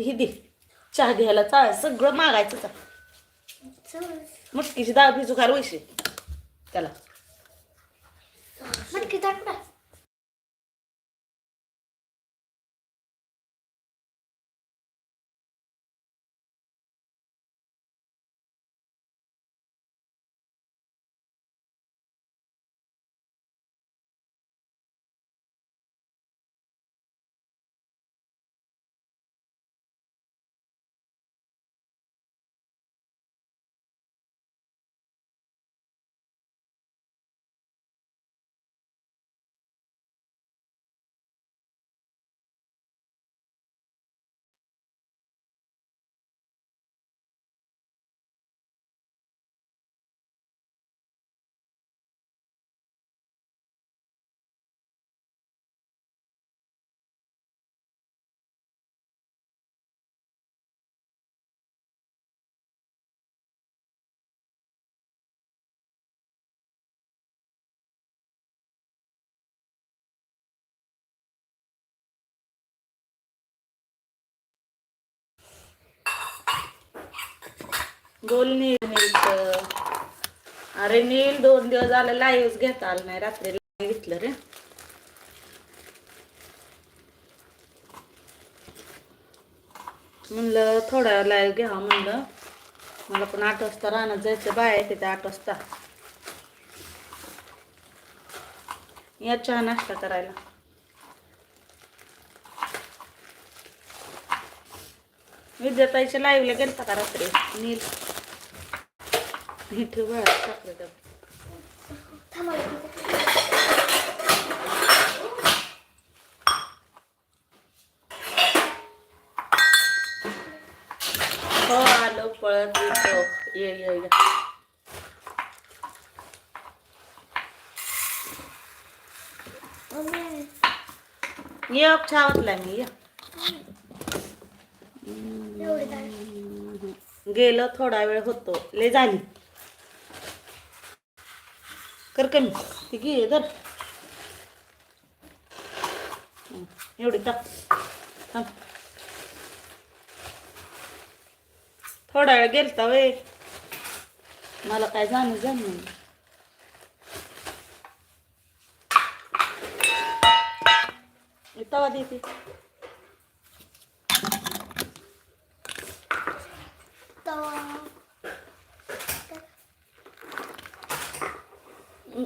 ती ही दे. चहा घ्यायला चाळ सगळं मागायचं चा मटकीची डाळ भिजू घाल वैसे त्याला मटकी टाक ना. बोल नील नील अरे नील दोन दिवस झालं लाईव्ह घेता आलं नाही रात्री घेतलं रे. म्हणलं थोडा लाईव्ह घ्यावा म्हणलं. मला पण आठ वाजता राहणं जायचं बाहेर तिथे आठ वाजता. या चहा नाश्ता करायला. विद्याताईच्या लाईव्हला गेलता का रात्री? नील. हे ठेव साखर हो आलो पळत ये ये ये मम्मी, मी गेलं थोडा वेळ होतो. ले झाली. कमी ती घे धर. एवढी टाक. थांब. थोडा वेळ गेलता वय. मला काय जाणं जाणं तवा देते तवा.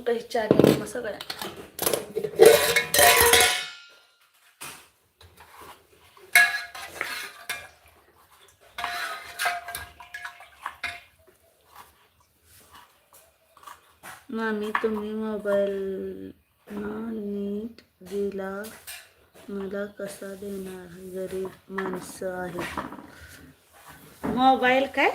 मग काही चहा मग सगळ्या. मामी तुम्ही मोबाईल नीट दिला मला कसा देणार? गरीब माणसं आहे मोबाईल काय?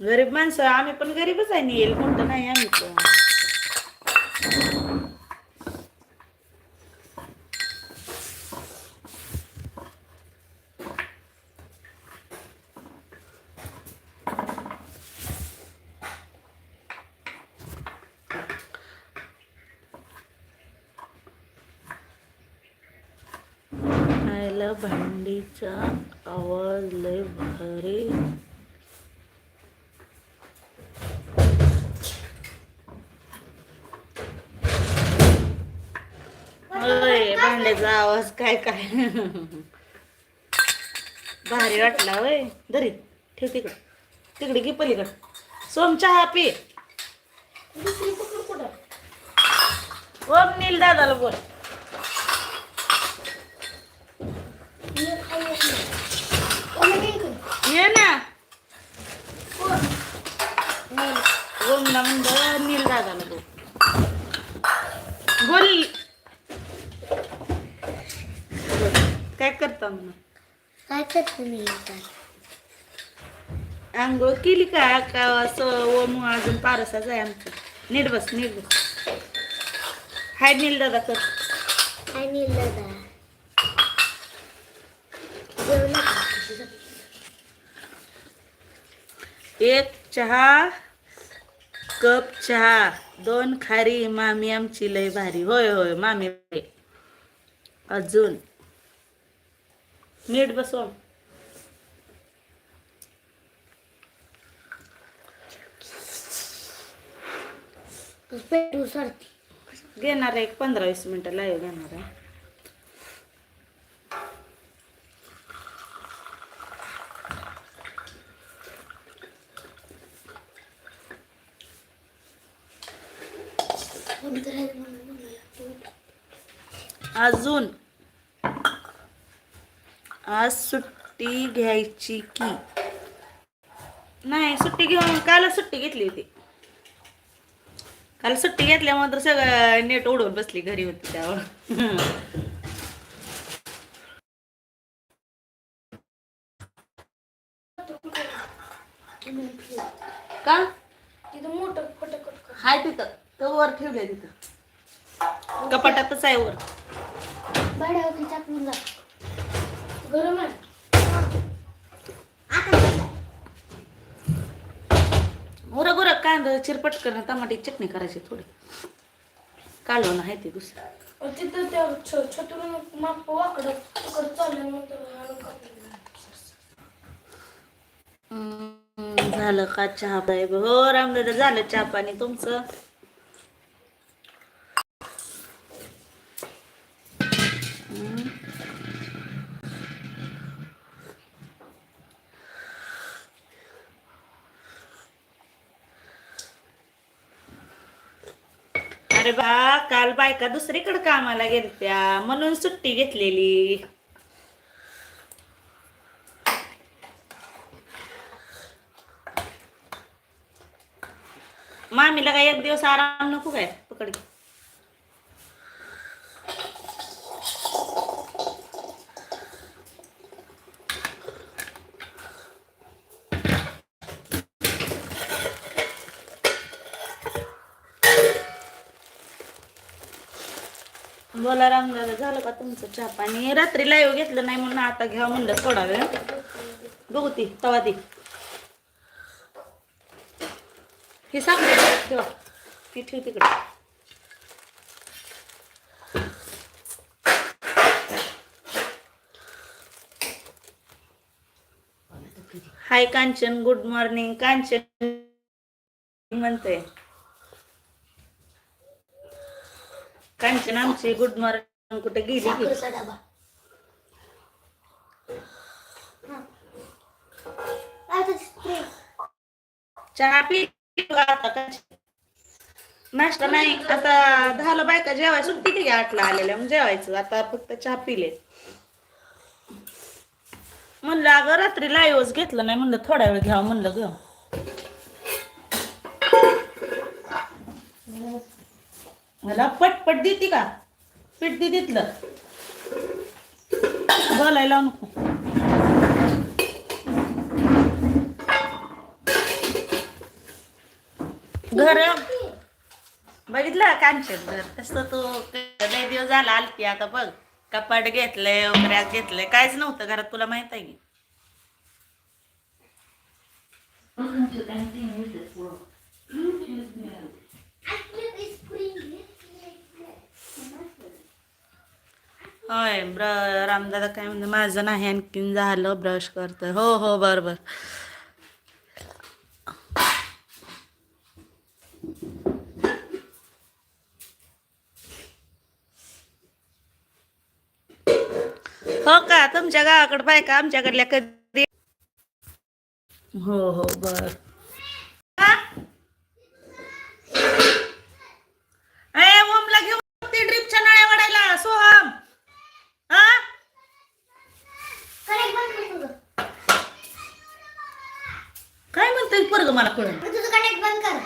गरीब माणसं आम्ही पण गरीबच आहे येईल कोणतं नाही आम्ही पण. भांडीचा आवाज लय भारी होय भांड्याचा आवाज काय काय? भारी वाटला होय. दरी ठेव तिकडं. तिकडे घे पलीकडं. सोम चहा पी? ओम नील दादाला बोल. ये ना? नील. ओमला म्हणलं नील दादाला बोल. बोल. काय करता म्हणून? काय करते मी? आंघोळ केली का? का असं ओम अजून पारसाच आहे आमचं? नीट बस नीट बस. हाय नील दादा कर. काय नाही दादा. जेवला का? एक चहा कप चहा. दोन खारी. मामी आमची लय भारी. होय होय मामी. अजून. नीट बसवा. पेटू सरती घेणार आहे एक पंधरा वीस मिनिटं लाईव्ह घेणार आहे. अजून आज सुट्टी घ्यायची की? नाही सुट्टी घेऊन काल सुट्टी घेतली होती. काल सुट्टी घेतल्यामुळे तर सगळं नेट उडवून बसली घरी होती त्यावर का? तिथं मोठं फटक हाय तिथं. तो वर ठेवलंय तिथं. कपाटातच आहे वर. टाकून जा गरम आहे. उरक उरक कांदा चिरपट करणं टमाटी चटणी करायची थोडी. कालवण आहे ते दुसरं. तिथं त्या छ- छतून माप वाकडं तिकडं चालल्यानंतर झालं का चहा पाय हो रामदादा झालं चहा पाणी. तुमचं? अरे बा काल बायका दुसरीकडे कामाला गेलत्या म्हणून सुट्टी घेतलेली. मामीला काय एक दिवस आराम नको काय? पकड घे. बोला झालं का तुमचं चहा पाणी? रात्री लाईव्ह घेतलं नाही म्हणून आता घ्या म्हणलं थोडा वेळ. बघू ती तवा ती. ही साखर ठेवा. ती ठेव तिकडे. Hi Kanchan good morning. Kanchan म्हणते कांचन आमची गुड मॉर्निंग कुठे गेली की? साखरेचा डबा. आता spray. चहा पी आता कांचन नाश्ता नाही आता झालं बायका जेवाय सुट्टी की आठला आलेल्या? मग जेवायचं आता फक्त चहा पिले. म्हणलं अगं रात्री लाईव्हच घेतलं नाही म्हणलं थोडा वेळ घ्यावं म्हणलं ग. मला पटपट देते का? पीठ दे तिथलं. बोलायला नको. घर. बघितलं कांचन घर? तसं तू लय दिवस झाला आलती आता बघ. कपाट घेतलंय वगैरे घेतलंय. काहीच नव्हतं घरात तुला माहीत आहे की? होय ब्र रामदादा काय म्हणते माझं नाही आणखीन झालं ब्रश करतोय. हो हो बर हो का? तुमच्या गावाकडं गावाकडे बायका आमच्याकडल्या कधी? हो हो बर हा? ए ओमला घेऊन ती ड्रिपच्या नळ्या वडायला सोहम हा Connect बंद कर तुझं. पोरग मला कळून मग तुझं कनेक्ट बंद कर.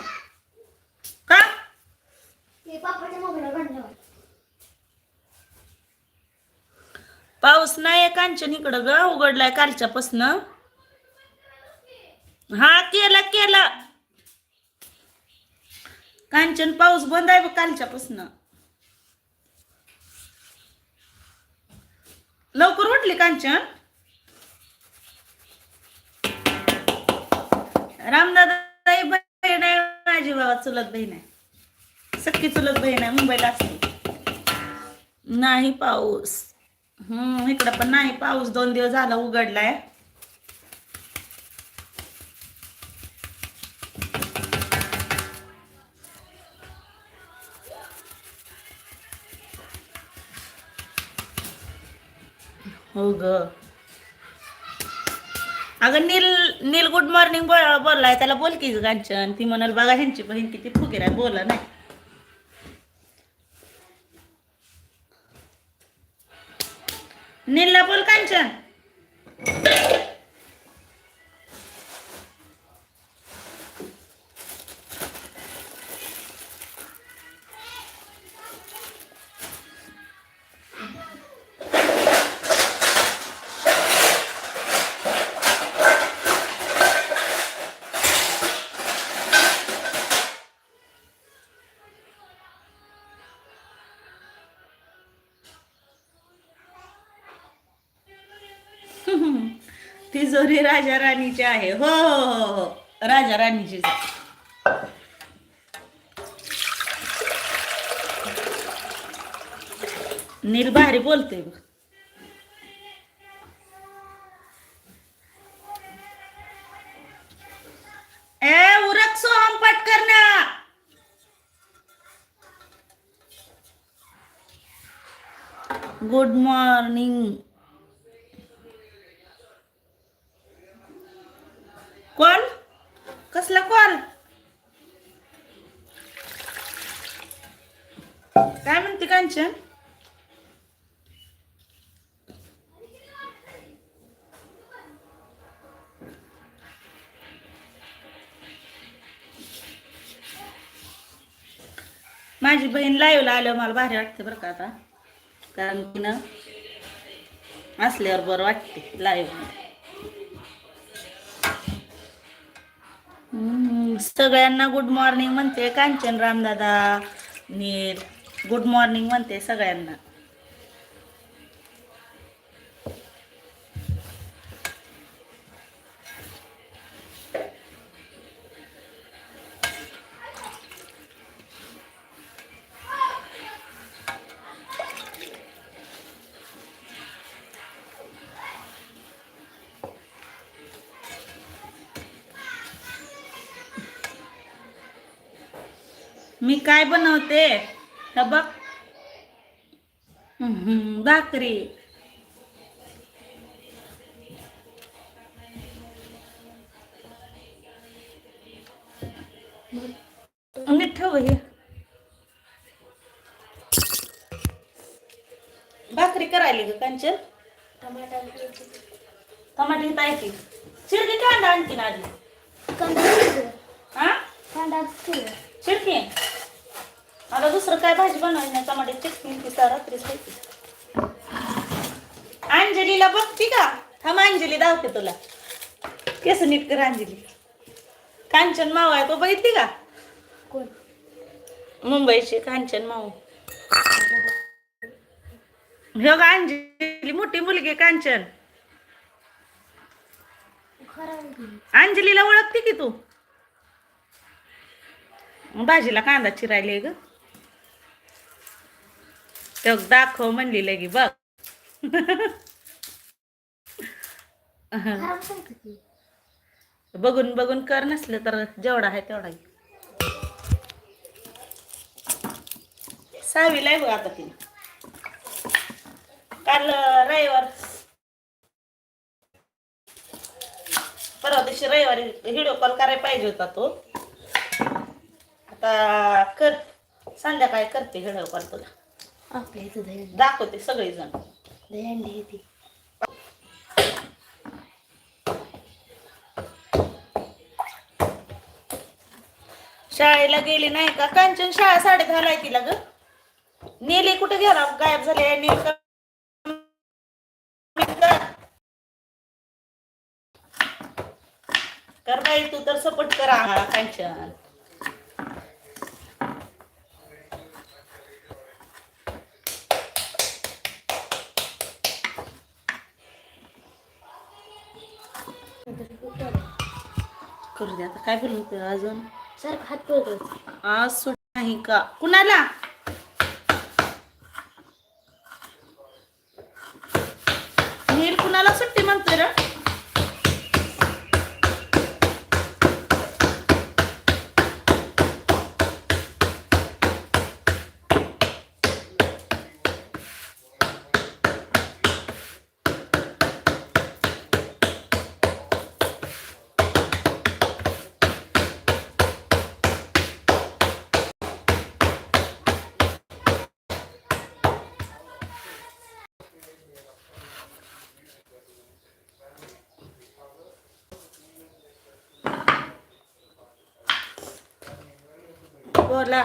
का? ते पापाच्या मोबाईलवर बंद पाऊस नाही कांचन इकडं ग उघडलाय कालच्यापासनं हा केला केला. कांचन पाऊस बंद आहे बघ कालच्यापासनं लवकर उठली कांचन? रामदादा बहीण आहे माझी माझी बाबा चुलत बहीण आहे. सख्खी चुलत बहीण आहे मुंबईला असते. नाही पाऊस. हम्म इकडं पण नाही पाऊस. दोन दिवस झाला उघडलाय. हो ग. अगं नील नील गुड मॉर्निंग बोल बोललाय. त्याला बोल की कांचन ती म्हणाल बघा ह्यांची बहीण किती फुगीर आहे बोला नाही. नीलला बोल कांचन तिजोरी राजा राणीची आहे. हो हो हो हो. राजा राणीचीच आहे. बोलते ए, उरक सोहम गुड मॉर्निंग कॉल कसला कॉल काय म्हणते कांचन? माझी बहीण लाईव्हला आल्यावर मला भारी वाटते बरं का आता. कारण की ना असल्यावर बरं वाटते लाईव्ह सगळ्यांना गुड मॉर्निंग म्हणते कांचन रामदादा. नील गुड मॉर्निंग म्हणते सगळ्यांना. मी काय बनवते? बघ. हम्म, भाकरी. ठेव हे. भाकरी करायली ग कांचन टमाटा टमाटे तायची शिरकी कांदा आणखीन आधी कांदा हा कांदा चिरकी आता दुसरं काय भाजी बनवायची नाही ती तर रात्रीच अंजलीला बघती का? थांब अंजली धावते तुला. केस नीट कर अंजली. कांचन माऊ आहे तो बघितली का? कोण? मुंबईची कांचन माऊ हे का अंजली मोठी मुलगी कांचन. अंजलीला ओळखते की तू? भाजीला कांदा चिरायले ग. ते दाखव म्हणली लगी बघ. बघून बघून कर नसलं तर जेवढा आहे तेवढा सहावीला आहे बघ आता तिने काल रविवार. परवा दिवशी रविवारी व्हिडिओ कॉल करायला पाहिजे होता तो. आता कर संध्याकाळी करते व्हिडिओ कॉल तुला. आपल्या इथं दही दाखवते सगळेजण. दहीहंडी शाळेला गेली नाही का? कांचन शाळा साडे दहाला तिला ग. नेली कुठे गेला गायब झाले नील का- कर बाई तू तर सपोर्ट करा कांचन. करू दे. आता काय बोलू ते अजून? सारखं हात पळतो आज सुट नाही का? कुणाला नील कुणाला सुट्टी म्हणतोय रे बोला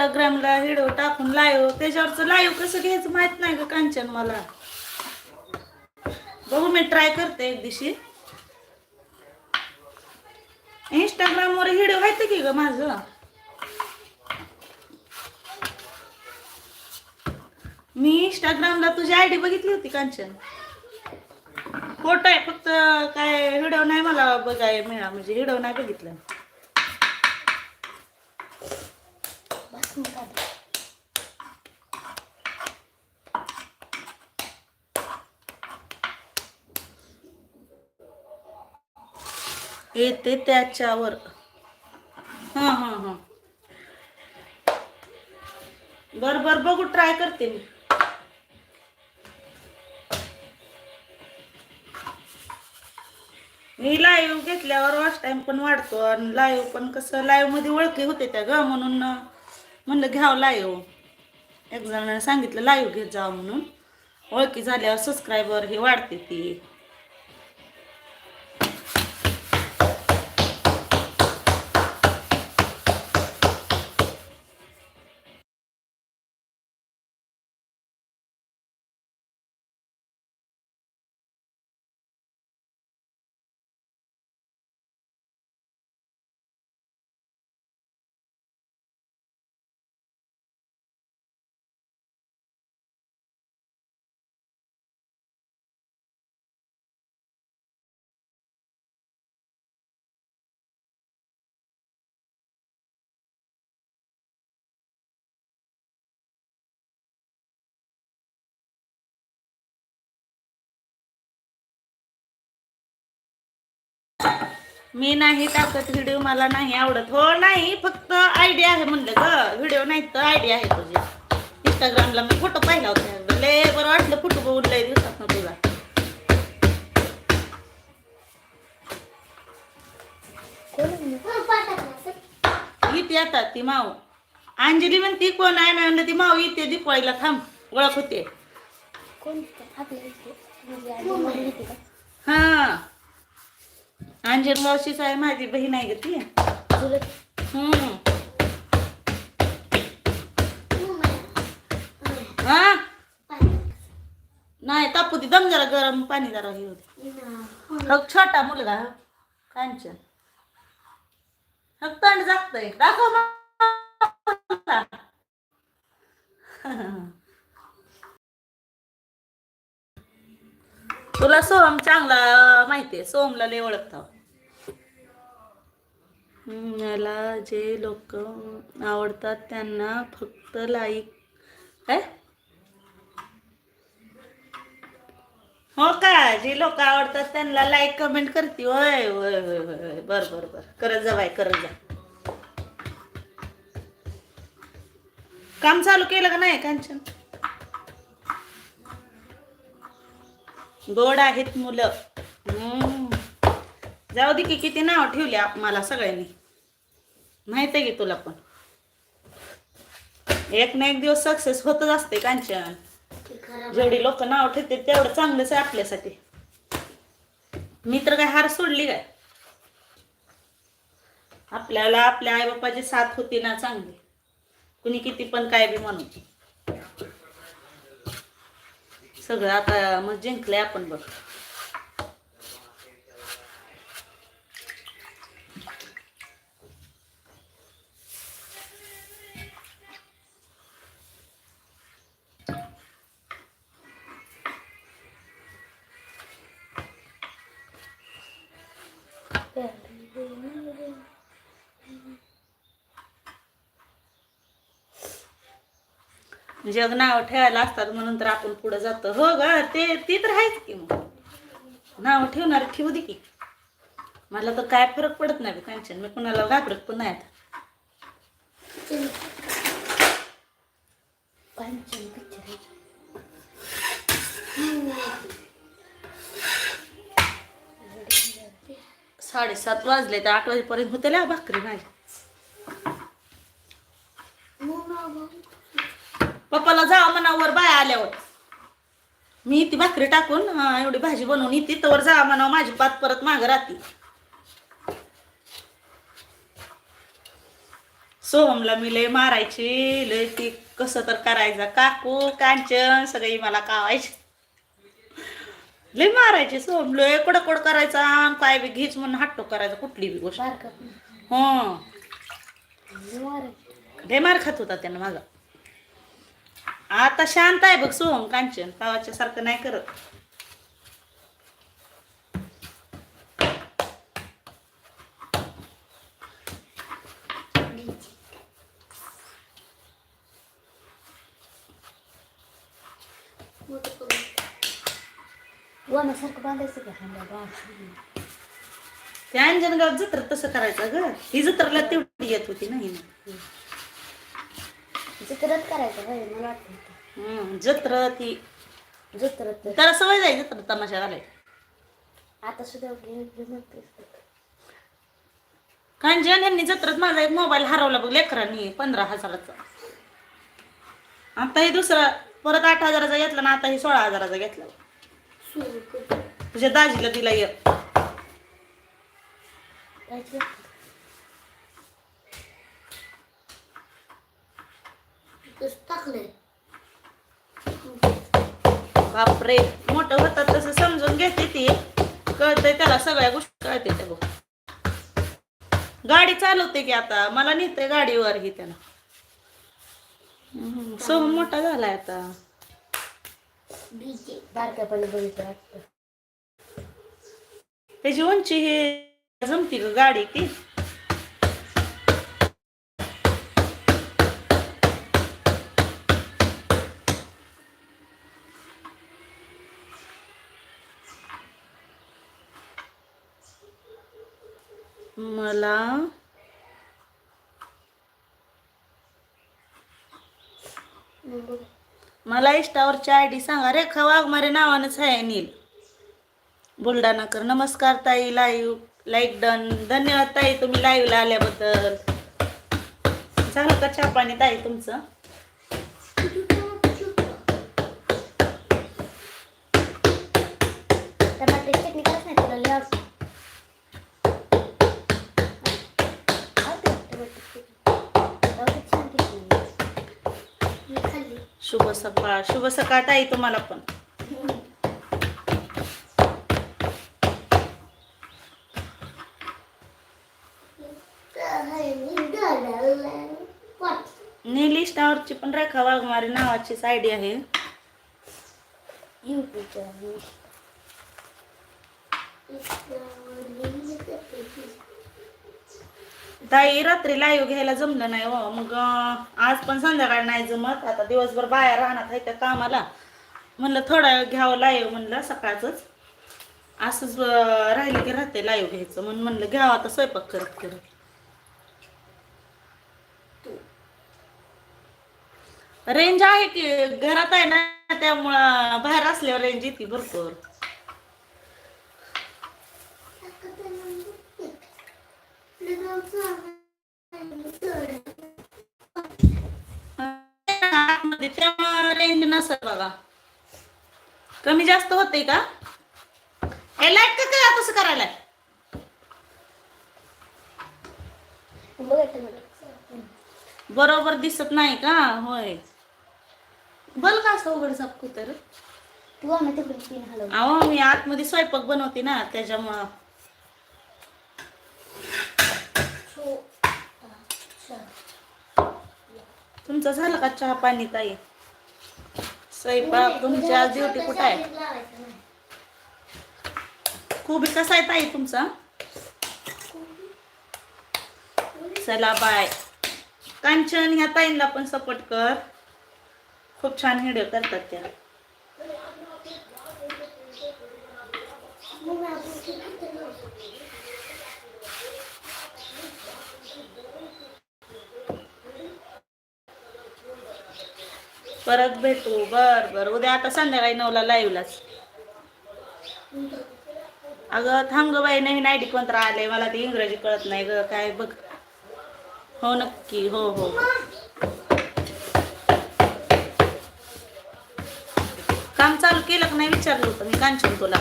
इंस्टाग्रामला व्हिडिओ टाकून लाईव्ह त्याच्यावरचं लाईव्ह कसं घ्यायचं माहीत नाही का कांचन मला. बघू मी ट्राय करते एक दिवशी. इंस्टाग्रामवर व्हिडिओ आहेत की ग माझं? मी इंस्टाग्रामला तुझी आयडी बघितली होती कांचन. फोटो आहे फक्त काय व्हिडिओ नाही मला बघाय मिळा म्हणजे व्हिडिओ नाही बघितलं बस मी काढ येते त्याच्यावर. हां हां हां. बर बर बघू ट्राय करते मी. मी लाईव्ह घेतल्यावर वॉच टाइम पण वाढतो आणि लाईव्ह पण कसं लाईव्हमध्ये ओळखी होते त्या ग म्हणून. म्हणलं घ्यावं लाईव एक जणांना सांगितलं लाईव्ह घेत जावं म्हणून. ओळखी झाल्यावर सबस्क्रायबर हे वाढते ती. मी नाही टाकत व्हिडिओ मला नाही आवडत. हो नाही फक्त आयडिया आहे म्हणलं ग. व्हिडिओ नाही तर आयडिया आहे तुझी. इंस्टाग्रामला मी फोटो पाहिला होता. लय बरं वाटलं फोटो बघून लय दिवसात ना तुला. इथे येतात ती माऊ. अंजली म्हणती कोण आहे? मी म्हणलं ती माऊ इथे दीपावळीला थांब. ओळख होते. हा. अंजीर मावशीच आहे माझी बहीण आहे ती. हा? नाही तापू ती दम जरा गरम पाणी जरा हे होते. छोटा मुलगा कांचन. फक्त तंड जागतय दाखव तुला सोहम चांगला माहितीये सोहमला लय ओळखता मला जे लोक आवडतात त्यांना फक्त लाईक काय? हो का? जे लोक आवडतात त्यांना लाईक कमेंट करते. होय होय होय होय होय. बर बर बर. करत जा बाय करत जा. काम चालू केलं का नाही कांचन? गोड आहेत मुलं. हम्म. जाऊ दे की किती नाव ठेवली आप मला सगळ्यांनी. माहीत आहे की तुला पण. एक ना एक दिवस सक्सेस होतच असते कांचन. जेवढी लोक नाव ठेवते तेवढं चांगलंच आहे आपल्यासाठी. मी तर काय हार सोडली काय? आपल्याला आपल्या आई बापाची साथ होती ना चांगली. कुणी किती पण काय बी म्हणू. सगळं आता मग जिंकले आपण बघ. जग नाव ठेवायला असतात म्हणून तर आपण पुढे जातो. हो ग ते ती तर आहेच की मग. नाव ठेवणार ठेवू दे की. मला तर काय फरक पडत नाही कांचन. मी कुणाला घाबरत पण नाही साडेसात वाजले तर आठ वाजेपर्यंत होते ना भाकरी माझी पप्पाला जावा मनावर बाय आल्यावर. मी ती भाकरी टाकून एवढी भाजी बनवून येते तर जावा म्हणावं माझी पात परत मागं राहते. सोहमला मी लय मारायची लय ती कसं तर करायचं काकू कांचन सगळी मला कावायची. लय मारायची सोहम लय कडकड करायचा काय बी घीच म्हणून हट्टो करायचा कुठली बी गोष्ट. हं. लय मार खात होता त्यानं माझा. आता शांत आहे बघ सोहम कांचन. पावाच्या सारखं नाही करत. बांधायचं का? हांडा. त्या अंजनगाव जत्र तसं करायचं ग. ही जत्रला तेवढी येत होती नाही ना जत्रत करायचं बाई मला वाटतं. होतं. हं, जत्र ती जत्रत. त्याला सवय जाय जत्र तमाशा घालाय आता सुद्धा गेम जमत कांचन यांनी जत्रात माझा एक मोबाईल हरवला बघ लेकरांनी पंधरा हजाराचा. आता हे दुसरा परत आठ हजाराचा घेतला ना आता हे सोळा हजाराचा घेतला सुरू कर. तुझ्या दाजीला दिला एक. काहीच टाकलंय बापरे मोठं होतात तसं समजून घेते ती. कळतंय त्याला सगळ्या गोष्टी कळते त्या बघ. गाडी चालवते की आता मला नेते गाडीवर ही त्याला सोहम मोठा झालाय आता. त्याची उंची हे जमती गाडी ती? मला मला इष्टावरची आय डी सांगा. रेखा वाघमारे नावानंच आहे नील बुलढाणाकर. नमस्कार ताई. लाईव्ह लाईक डन धन्यवाद ताई तुम्ही लाईव्हला आल्याबद्दल. झालं का छापाने ताई तुमचं? टमाटर चटणी करायच नाही तुला लय आवडते. आवडते टमाटे चटणी. आवडते छान चटणी. मी खाल्ली. शुभ सकाळ शुभ सकाळ ताई तुम्हाला पण. नीली इष्टावरची पण रेखा वाघमारे नावाचीच आय डी आहे. युट्यूबच्या ताई रात्री लाईव्ह घ्यायला जमलं नाही हो. मग आज पण संध्याकाळ नाही जमत. आता दिवसभर बाहेर राहणार आहे त्या कामाला. म्हणलं थोडा वेळ घ्यावं लाईव्ह म्हणलं सकाळचंच. असंच राहिलं की राहते लाईव्ह घ्यायचं. म्हणून म्हणलं घ्यावं आता स्वयंपाक करत करत. रेंज आहे की घरात आहे ना त्यामुळं बाहेर असल्यावर रेंज येते भरपूर. त्यामुळं रेंज नसत बघा. कमी जास्त होते का? हे लाइट का काय तसं करायला बरोबर दिसत नाही का? होय. बल का असं उघड साप तर? तू आम्ही आतमध्ये स्वयंपाक बनवते ना त्याच्यामुळं. तुमचं झालं का चहा पाणी ताई? स्वयंपाक तुमची आज ड्युटी कुठं आहे? खूप कसा आहे ताई तुमचा? चला बाय. कांचन ह्या ताईंना पण सपोर्ट कर. खूप छान व्हिडिओ करतात त्या. परत भेटू बर बर. उद्या आता संध्याकाळी नऊला लाईव्हलाच अगं थांब ग बाई नवीन आय डी कोणतं आलंय मला ते इंग्रजी कळत नाही ग काय बघ. हो नक्की हो हो. काम चालू केलं का नाही विचारलं होतं मी कांचन तुला?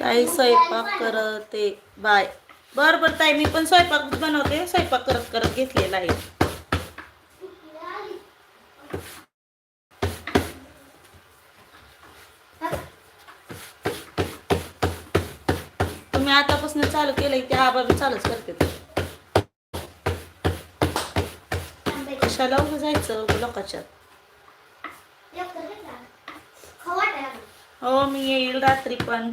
ताई स्वयंपाक करते. बाय. बर बर ताई मी पण स्वयंपाक बनवते. स्वयंपाक करत करत घेतलेला आहे. तुम्ही आतापासून चालू केलंय ते आबा बी चालूच करते. कशाला उभं जायचं लोकांच्या? हो मी येईल रात्री पण.